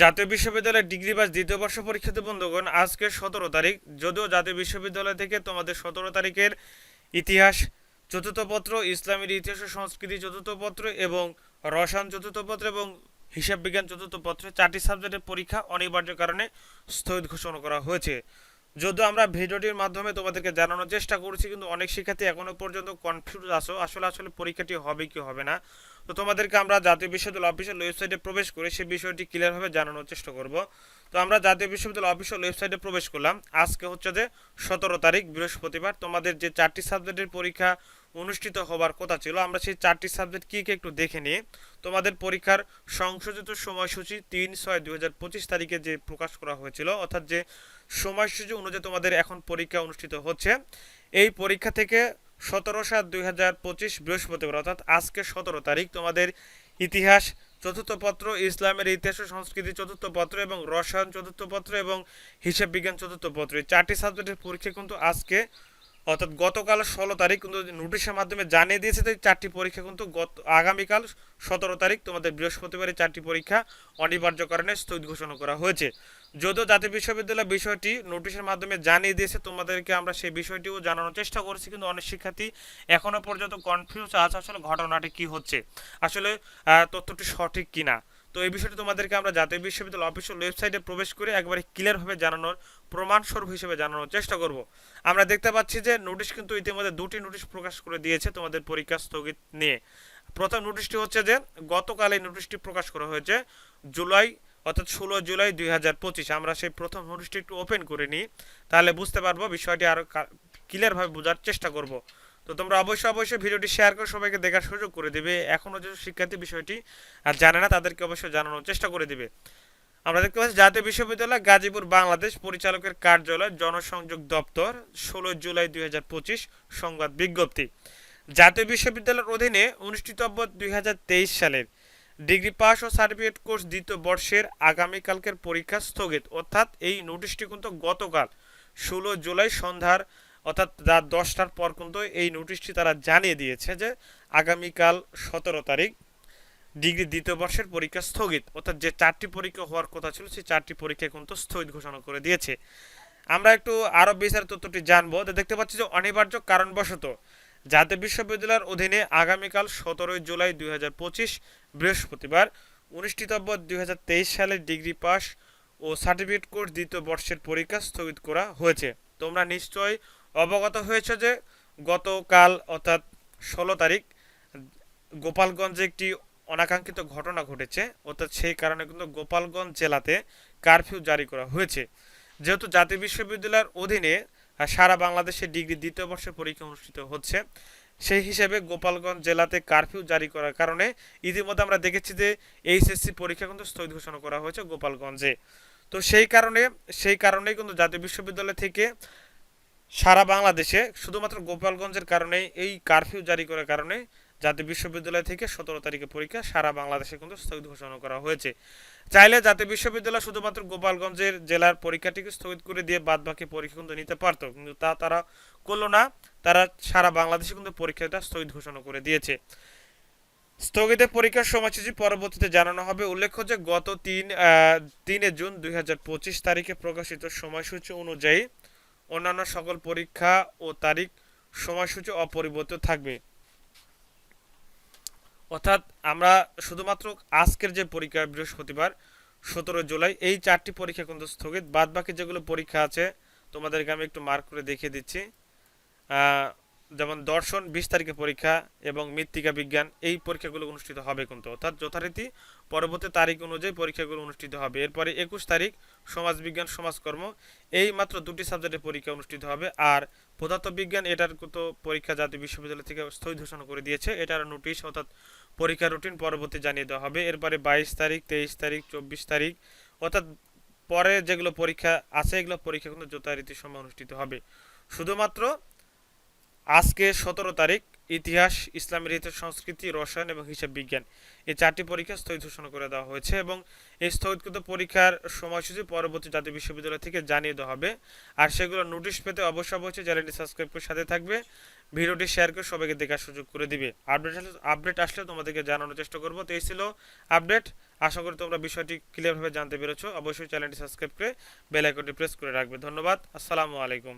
জাতীয় বিশ্ববিদ্যালয়ের degree pass দ্বিতীয় বর্ষ পরীক্ষিত বন্ধুগণ, আজকে সতেরো তারিখ। যদিও জাতীয় বিশ্ববিদ্যালয় থেকে তোমাদের সতেরো তারিখের ইতিহাস, চতুর্থ পত্র, ইসলামের ইতিহাস ও সংস্কৃতি চতুর্থ পত্র এবং রসায়ন চতুর্থ পত্র এবং হিসাব বিজ্ঞান চতুর্থ পত্র চারটি সাবজেক্টের পরীক্ষা অনিবার্য কারণে স্থগিত ঘোষণা করা হয়েছে। যদিও আমরা ভিডিওটির মাধ্যমে তোমাদেরকে জানানোর চেষ্টা করছি, কিন্তু অনেক শিক্ষার্থী এখনও পর্যন্ত কনফিউজ আছো, আসলে আসলে পরীক্ষাটি হবে কি হবে না। তো তোমাদেরকে আমরা জাতীয় বিশ্ববিদ্যালয় অফিসিয়াল ওয়েবসাইটে প্রবেশ করে সেই বিষয়টি ক্লিয়ারভাবে জানানোর চেষ্টা করব। তো আমরা জাতীয় বিশ্ববিদ্যালয় অফিসিয়াল ওয়েবসাইটে প্রবেশ করলাম। আজকে হচ্ছে যে সতেরো তারিখ, বৃহস্পতিবার। তোমাদের যে চারটি সাবজেক্টের পরীক্ষা অনুষ্ঠিত হবার কথা ছিল, আমরা সেই চারটি সাবজেক্ট কী কী একটু দেখে নিই। তোমাদের পরীক্ষার সংশোধিত সময়সূচি তিন ছয় দুই তারিখে যে প্রকাশ করা হয়েছিল, অর্থাৎ যে সময়সূচি অনুযায়ী তোমাদের এখন পরীক্ষা অনুষ্ঠিত হচ্ছে। এই পরীক্ষা থেকে সতেরো সাত দুই হাজার পঁচিশ বৃহস্পতিবার, অর্থাৎ আজকে সতেরো তারিখ। তোমাদের ইতিহাস, চতুর্থ পত্র, ইসলামের ইতিহাস ও সংস্কৃতি চতুর্থ পত্র এবং রসায়ন চতুর্থ পত্র এবং হিসাব বিজ্ঞান চতুর্থ পত্র। এই চারটি সাবজেক্টের পরীক্ষা কিন্তু আজকে অর্থাৎ গতকাল ষোলো তারিখ কিন্তু নোটিশের মাধ্যমে জানিয়ে দিয়েছে যে চারটি পরীক্ষা কিন্তু গত আগামীকাল সতেরো তারিখ তোমাদের বৃহস্পতিবার এই চারটি পরীক্ষা অনিবার্য কারণে স্থগিত ঘোষণা করা হয়েছে। যদিও জাতীয় বিশ্ববিদ্যালয় বিষয়টি নোটিশের মাধ্যমে জানিয়ে দিয়েছে, তোমাদেরকে আমরা সেই বিষয়টিও জানানোর চেষ্টা করছি, কিন্তু অনেক শিক্ষার্থী এখনও পর্যন্ত কনফিউজ আছে আসলে ঘটনাটি কি হচ্ছে। আসলে তথ্যটি সঠিক কিনা? তো এই বিষয়টি তোমাদেরকে আমরা জাতীয় বিশ্ববিদ্যালয় অফিসিয়াল ওয়েবসাইটে প্রবেশ করে একবারে ক্লিয়ারভাবে জানানোর প্রমাণস্বরূপ হিসেবে জানানোর চেষ্টা করব। আমরা দেখতে পাচ্ছি যে নোটিশ কিন্তু ইতিমধ্যে দুটি নোটিশ প্রকাশ করে দিয়েছে তোমাদের পরীক্ষা স্থগিত নিয়ে। প্রথম নোটিশটি হচ্ছে যে গতকাল এই নোটিশটি প্রকাশ করা হয়েছে জুলাই, অর্থাৎ ষোলো জুলাই দুই হাজার পঁচিশ। আমরা সেই প্রথম নোটিশটি একটু ওপেন করে নিই, তাহলে বুঝতে পারব বিষয়টি আরও ক্লিয়ারভাবে বোঝার চেষ্টা করব। তো তোমরা অবশ্যই অবশ্যই ভিডিওটি শেয়ার করে সবাইকে দেখার সুযোগ করে দেবে। এখনও যে শিক্ষার্থী বিষয়টি আর জানে না, তাদেরকে অবশ্যই জানানোর চেষ্টা করে দিবে। আমরা দেখতে পাচ্ছি জাতীয় বিশ্ববিদ্যালয় গাজীপুর, বাংলাদেশ পরিচালকের কার্যালয় জনসংযোগ দপ্তর, ষোলো জুলাই দুই হাজার পঁচিশ সংবাদ বিজ্ঞপ্তি। জাতীয় বিশ্ববিদ্যালয়ের অধীনে অনুষ্ঠিতব্য দুই হাজার তেইশ সালের ডিগ্রি পাস ও সার্টিফিকেট কোর্স দ্বিতীয় বর্ষের আগামীকালকের পরীক্ষা স্থগিত। অর্থাৎ এই নোটিশটি কিন্তু গতকাল, ষোলো জুলাই সন্ধ্যার অর্থাৎ রাত দশটার পর কিন্তু এই নোটিশটি তারা জানিয়ে দিয়েছে যে আগামীকাল সতেরো তারিখ ডিগ্রি দ্বিতীয় বর্ষের পরীক্ষা স্থগিত। অর্থাৎ যে চারটি পরীক্ষা হওয়ার কথা ছিল, সেই চারটি পরীক্ষা কিন্তু স্থগিত ঘোষণা করে দিয়েছে। আমরা একটু আরও বিস্তারিত তথ্যটি জানব। দেখতে পাচ্ছি যে অনিবার্য কারণবশত জাতীয় বিশ্ববিদ্যালয়ের অধীনে আগামীকাল সতেরোই জুলাই দুই হাজার পঁচিশ বৃহস্পতিবার অনুষ্ঠিতব্য দুই হাজার তেইশ সালের ডিগ্রি পাস ও সার্টিফিকেট কোর্স দ্বিতীয় বর্ষের পরীক্ষা স্থগিত করা হয়েছে। তোমরা নিশ্চয়ই অবগত হয়েছে যে গতকাল অর্থাৎ ষোলো তারিখ গোপালগঞ্জে একটি অনাকাঙ্ক্ষিত ঘটনা ঘটেছে। অর্থাৎ সেই কারণে কিন্তু গোপালগঞ্জ জেলাতে কারফিউ জারি করা হয়েছে। যেহেতু জাতীয় বিশ্ববিদ্যালয়ের অধীনে সারা বাংলাদেশে ডিগ্রি দ্বিতীয় বর্ষের পরীক্ষা অনুষ্ঠিত হচ্ছে, সেই হিসেবে গোপালগঞ্জ জেলাতে কারফিউ জারি করার কারণে ইতিমধ্যে আমরা দেখেছি যে এইচএসসি পরীক্ষা কিন্তু স্থগিত ঘোষণা করা হয়েছে গোপালগঞ্জে। তো সেই কারণে, সেই কারণেই কিন্তু জাতীয় বিশ্ববিদ্যালয় থেকে সারা বাংলাদেশে, শুধুমাত্র গোপালগঞ্জের কারণে এই কারফিউ জারি করার কারণে জাতীয় বিশ্ববিদ্যালয় থেকে সতেরো তারিখে পরীক্ষা সারা বাংলাদেশে কিন্তু স্থগিত ঘোষণা করা হয়েছে। চাইলে জাতীয় বিশ্ববিদ্যালয় শুধুমাত্র গোপালগঞ্জের জেলার পরীক্ষাটিকে স্থগিত করে দিয়ে বাদ বাকি পরীক্ষা কিন্তু নিতে পারতো, কিন্তু তা তারা করল না। তারা সারা বাংলাদেশে কিন্তু পরীক্ষাটা স্থগিত ঘোষণা করে দিয়েছে। স্থগিতের পরীক্ষার সময়সূচি পরবর্তীতে জানানো হবে। উল্লেখ্য যে গত তিন তিনে জুন দুই হাজার পঁচিশ তারিখে প্রকাশিত সময়সূচি অনুযায়ী অন্যান্য সকল পরীক্ষা ও তারিখ সময়সূচি অপরিবর্তিত থাকবে। অর্থাৎ আমরা শুধুমাত্র আজকের যে পরীক্ষা বৃহস্পতিবার, সতেরো জুলাই, এই চারটি পরীক্ষা কিন্তু স্থগিত। বাদ বাকি যেগুলো পরীক্ষা আছে, তোমাদেরকে আমি একটু মার্ক করে দেখিয়ে দিচ্ছি। যেমন দর্শন, বিশ তারিখে পরীক্ষা এবং মৃত্তিকা বিজ্ঞান, এই পরীক্ষাগুলো অনুষ্ঠিত হবে কিন্তু। অর্থাৎ যথারীতি পরবর্তী তারিখ অনুযায়ী পরীক্ষাগুলো অনুষ্ঠিত হবে। এরপরে একুশ তারিখ সমাজবিজ্ঞান, সমাজকর্ম, এই মাত্র দুটি সাবজেক্টের পরীক্ষা অনুষ্ঠিত হবে। আর পদার্থবিজ্ঞান, এটার তো পরীক্ষা জাতীয় বিশ্ববিদ্যালয় থেকে স্থগিত ঘোষণা করে দিয়েছে। এটার নোটিশ অর্থাৎ পরীক্ষা রুটিন পরবর্তী জানিয়ে দেওয়া হবে। এরপরে বাইশ তারিখ, তেইশ তারিখ, চব্বিশ তারিখ, অর্থাৎ পরে যেগুলো পরীক্ষা আছে, এগুলো পরীক্ষা কিন্তু যথারীতি সময় অনুষ্ঠিত হবে। শুধুমাত্র আজকে সতেরো তারিখ, ইতিহাস ইসলামের ইতিহাস সংস্কৃতি, রসায়ন এবং হিসাব বিজ্ঞান। এই চারটি পরীক্ষা স্থগিত ঘোষণা করে দেওয়া হয়েছে এবং এই স্থগিতকৃত পরীক্ষার সময়সূচি পরবর্তী জাতীয় বিশ্ববিদ্যালয় থেকে জানিয়ে দেওয়া হবে। আর সেগুলো নোটিশ পেতে অবশ্যই অবশ্যই চ্যানেলটি সাবস্ক্রাইব করে সাথে থাকবে। ভিডিওটি শেয়ার করে সবাইকে দেখার সুযোগ করে দিবে। আপডেট আসলে আপডেট আসলে তোমাদেরকে জানানোর চেষ্টা করব। তো এই ছিল আপডেট। আশা করি তোমরা বিষয়টি ক্লিয়ারভাবে জানতে পেরেছ। অবশ্যই চ্যানেলটি সাবস্ক্রাইব করে বেল আইকনটি প্রেস করে রাখবে। ধন্যবাদ। আসসালামু আলাইকুম।